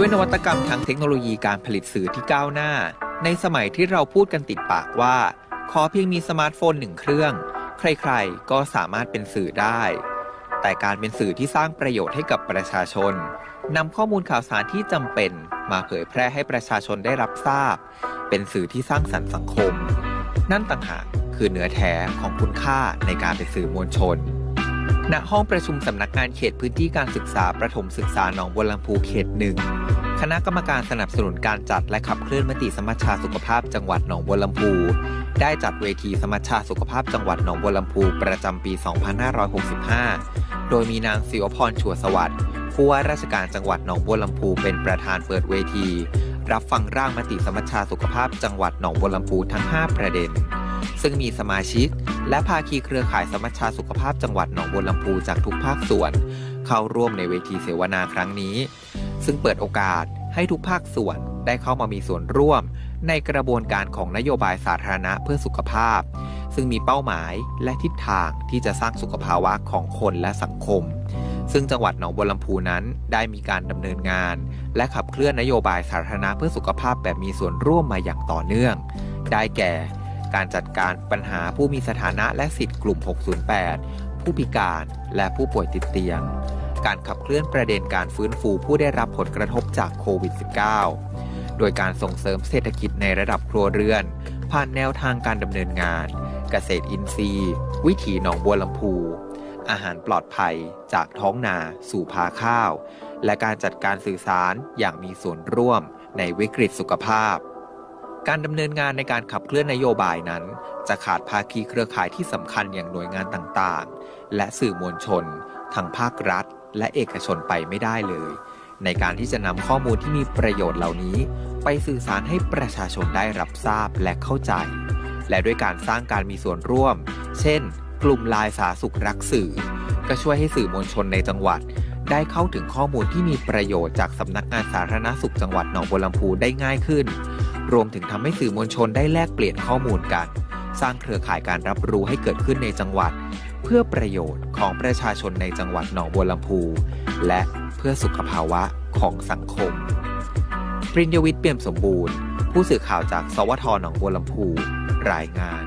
ด้วยนวัตกรรมทางเทคโนโลยีการผลิตสื่อที่ก้าวหน้า ในสมัยที่เราพูดกันติดปากว่า ขอเพียงมีสมาร์ทโฟนหนึ่งเครื่อง ใครๆ ก็สามารถเป็นสื่อได้ แต่การเป็นสื่อที่สร้างประโยชน์ให้กับประชาชนนำข้อมูลข่าวสารที่จำเป็นมาเผยแพร่ให้ประชาชนได้รับทราบ เป็นสื่อที่สร้างสรรค์สังคม นั่นต่างหากคือเนื้อแท้ของคุณค่าในการเป็นสื่อมวลชน ณห้องประชุมสำนักงานเขตพื้นที่การศึกษาประถมศึกษาหนองบัวลำพูเขตหนึ่งคณะกรรมการสนับสนุนการจัดและขับเคลื่อนมติสมัชชาสุขภาพจังหวัดหนองบัวลำพู ได้จัดเวทีสมัชชาสุขภาพจังหวัดหนองบัวลำพูประจำปี 2565 โดยมีนางศิวพรชัวสวัสดิ์ผู้ว่าราชการจังหวัดหนองบัวลำพูเป็นประธานเปิดเวที รับฟังร่างมติสมัชชาสุขภาพจังหวัดหนองบัวลำพูทั้ง 5 ประเด็น ซึ่งมีสมาชิก และภาคีเครือข่ายสมัชชาสุขภาพจังหวัดหนองบัวลำพูจากทุกภาคส่วน เข้าร่วมในเวทีเสวนาครั้งนี้ ซึ่งเปิดโอกาสให้ทุกภาคส่วนได้เข้ามามีส่วนร่วม ในกระบวนการของนโยบายสาธารณะเพื่อสุขภาพ ซึ่งมีเป้าหมายและทิศทางที่จะสร้างสุขภาวะของคนและสังคม ซึ่งจังหวัดหนองบัวลำพูนั้นได้มีการดำเนินงาน และขับเคลื่อนนโยบายสาธารณะเพื่อสุขภาพแบบมีส่วนร่วมมาอย่างต่อเนื่อง ได้แก่ การจัดการปัญหาผู้มีสถานะและสิทธิกลุ่ม 608 ผู้พิการและผู้ป่วยติดเตียง การขับเคลื่อนประเด็นการฟื้นฟูผู้ได้รับผลกระทบจากโควิด -19 โดยการส่งเสริมเศรษฐกิจในระดับครัวเรือน ผ่านแนวทางการดำเนินงาน เกษตรอินทรีย์ วิถีหนองบัวลำพู อาหารปลอดภัยจากท้องนาสู่พาข้าว และการจัดการสื่อสารอย่างมีส่วนร่วมในวิกฤตสุขภาพ การดำเนินงานในการขับเคลื่อนนโยบายนั้น จะขาดภาคีเครือข่ายที่สำคัญอย่างหน่วยงานต่างๆ และสื่อมวลชน ทั้งภาครัฐ และเอกชนไปไม่ได้เลย ในการที่จะนำข้อมูลที่มีประโยชน์เหล่านี้ ไปสื่อสารให้ประชาชนได้รับทราบและเข้าใจ และด้วยการสร้างการมีส่วนร่วม เช่น กลุ่มลายสาสุขรักสื่อ ก็ช่วยให้สื่อมวลชนในจังหวัด ได้เข้าถึงข้อมูลที่มีประโยชน์จากสำนักงานสาธารณสุขจังหวัดหนองบัวลำพูได้ง่ายขึ้น รวมถึงทำให้สื่อมวลชนได้แลกเปลี่ยนข้อมูลกัน สร้างเครือข่ายการรับรู้ให้เกิดขึ้นในจังหวัด เพื่อประโยชน์ของประชาชนในจังหวัดหนองบัวลำพู และเพื่อสุขภาวะของสังคม ปริญญวิทย์เปี่ยมสมบูรณ์ ผู้สื่อข่าวจากสวทหนองบัวลำพู รายงาน